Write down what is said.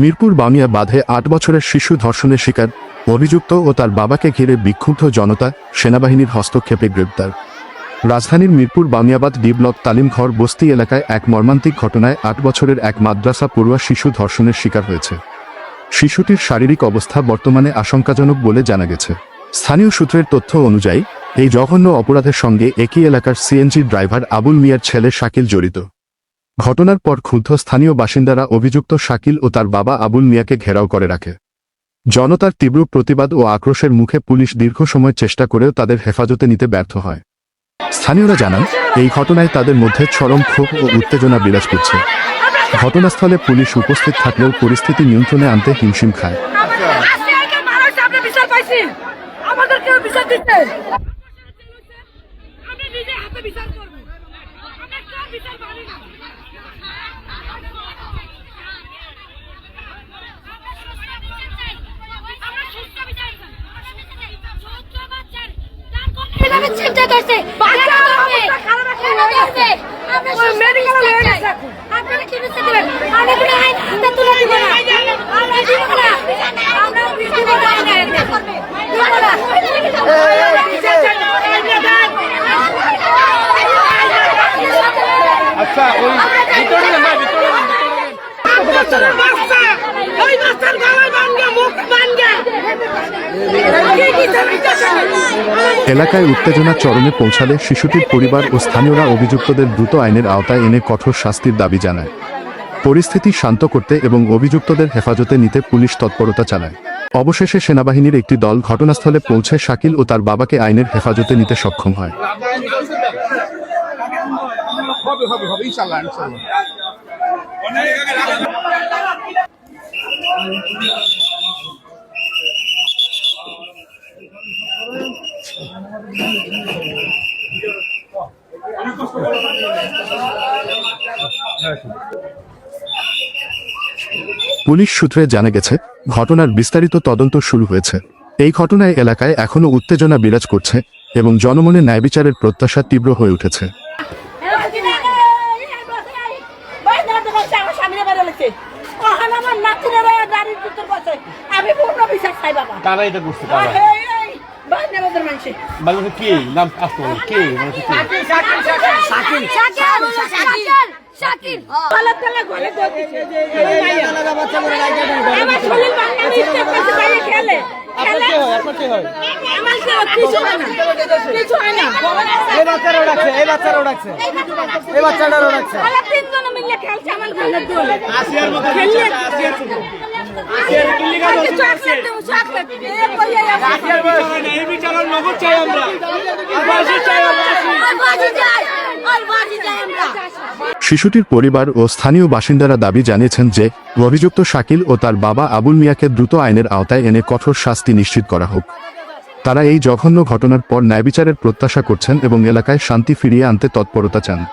মিরপুর বামিয়া বাঁধে আট বছরের শিশু ধর্ষণের শিকার, অভিযুক্ত ও তার বাবাকে ঘিরে বিক্ষুব্ধ জনতা সেনাবাহিনীর হস্তক্ষেপে গ্রেপ্তার। রাজধানীর মিরপুর বামিয়াবাদ ডি ব্লক তালিমঘর বস্তি এলাকায় এক মর্মান্তিক ঘটনায় আট বছরের এক মাদ্রাসা পড়ুয়া শিশু ধর্ষণের শিকার হয়েছে। শিশুটির শারীরিক অবস্থা বর্তমানে আশঙ্কাজনক বলে জানা গেছে। স্থানীয় সূত্রের তথ্য অনুযায়ী, এই জঘন্য অপরাধের সঙ্গে একই এলাকার সিএনজি ড্রাইভার আবুল মিয়ার ছেলে শাকিল জড়িত। ঘটনার পর ক্ষুব্ধ স্থানীয় বাসিন্দারা অভিযুক্ত শাকিল ও তার বাবা আবুল মিয়াকে ঘেরাও করে রাখে। জনতার তীব্র প্রতিবাদ ও আক্রোশের মুখে পুলিশ দীর্ঘ সময় চেষ্টা করেও তাদের হেফাজতে নিতে ব্যর্থ হয়। স্থানীয়রা জানান, এই ঘটনায় তাদের মধ্যে চরম ক্ষোভ ও উত্তেজনা বিরাজ করছে। ঘটনাস্থলে পুলিশ উপস্থিত থাকলেও পরিস্থিতি নিয়ন্ত্রণে আনতে হিমশিম খায় আজকে একে মানুষ আমরা বিচার পাইছি আমাদের কেউ বিচার দিচ্ছে আমরা নিজে হাতে বিচার করব আমরা কেউ বিচার পারি না এভাবে চিন্তা করছে বাচ্চা ধরবে কেন ধরবে আমরা ওই medical এ হয়ে গেছে এখন। আপনারা কি বিচার দিবেন আমরা কোনো আইন হাতে তুলে দিব না আমরা দিব না আমরা দিব না আইন হাতে। দিব না আমরা বিচার চাই না। আচ্ছা ওই ভিতরে না ভিতরে বাচ্চা ওই বাচ্চার গলায় বান্ধা মুখ বান্ধা কি কি বিচার এলাকায় উত্তেজনা চরমে পৌঁছালে শিশুটির পরিবার ও স্থানীয়রা অভিযুক্তদের দ্রুত আইনের আওতায় এনে কঠোর শাস্তির দাবি জানায়। পরিস্থিতি শান্ত করতে এবং অভিযুক্তদের হেফাজতে নিতে পুলিশ তৎপরতা চালায়। অবশেষে সেনাবাহিনীর একটি দল ঘটনাস্থলে পৌঁছে শাকিল ও তার বাবাকে আইনের হেফাজতে নিতে সক্ষম হয় হবে হবে ইনশাআল্লাহ ইনশাআল্লাহ পুলিশ সূত্রে জানা গেছে, ঘটনার বিস্তারিত তদন্ত শুরু হয়েছে। এই ঘটনায় এলাকায় এখনও উত্তেজনা বিরাজ করছে এবং জনমনে ন্যায় বিচারের প্রত্যাশা তীব্র হয়ে উঠেছে। আমি পূর্ণ বিশ্বাস চাই বাবা এই, এই, মানে কে নাম আসতে বলো কে মানে কে শাকিল শাকিল শাকিল তলে তলে ঘরে দৌড়িছে। আমার শরীর ভাঙা, আমি step করতে পারি, খেলে। খেলে। আমার কেউ কিছু হয় না। কিছু হয় না। এই বাচ্চারা ডাকছে এই বাচ্চারা ডাকছে এই ওরা তিনজনে মিলে খেলছে আমার আজকে চকলেট চকলেট। এ বলে আসছে। আর বাজি যাই আর চাই আমরা। শিশুটির পরিবার ও স্থানীয় বাসিন্দারা দাবি জানিয়েছেন যে, অভিযুক্ত শাকিল ও তার বাবা আবুল মিয়াকে দ্রুত আইনের আওতায় এনে কঠোর শাস্তি নিশ্চিত করা হোক। তারা এই জঘন্য ঘটনার পর ন্যায়বিচারের প্রত্যাশা করছেন এবং এলাকায় শান্তি ফিরিয়ে আনতে তৎপরতা চান।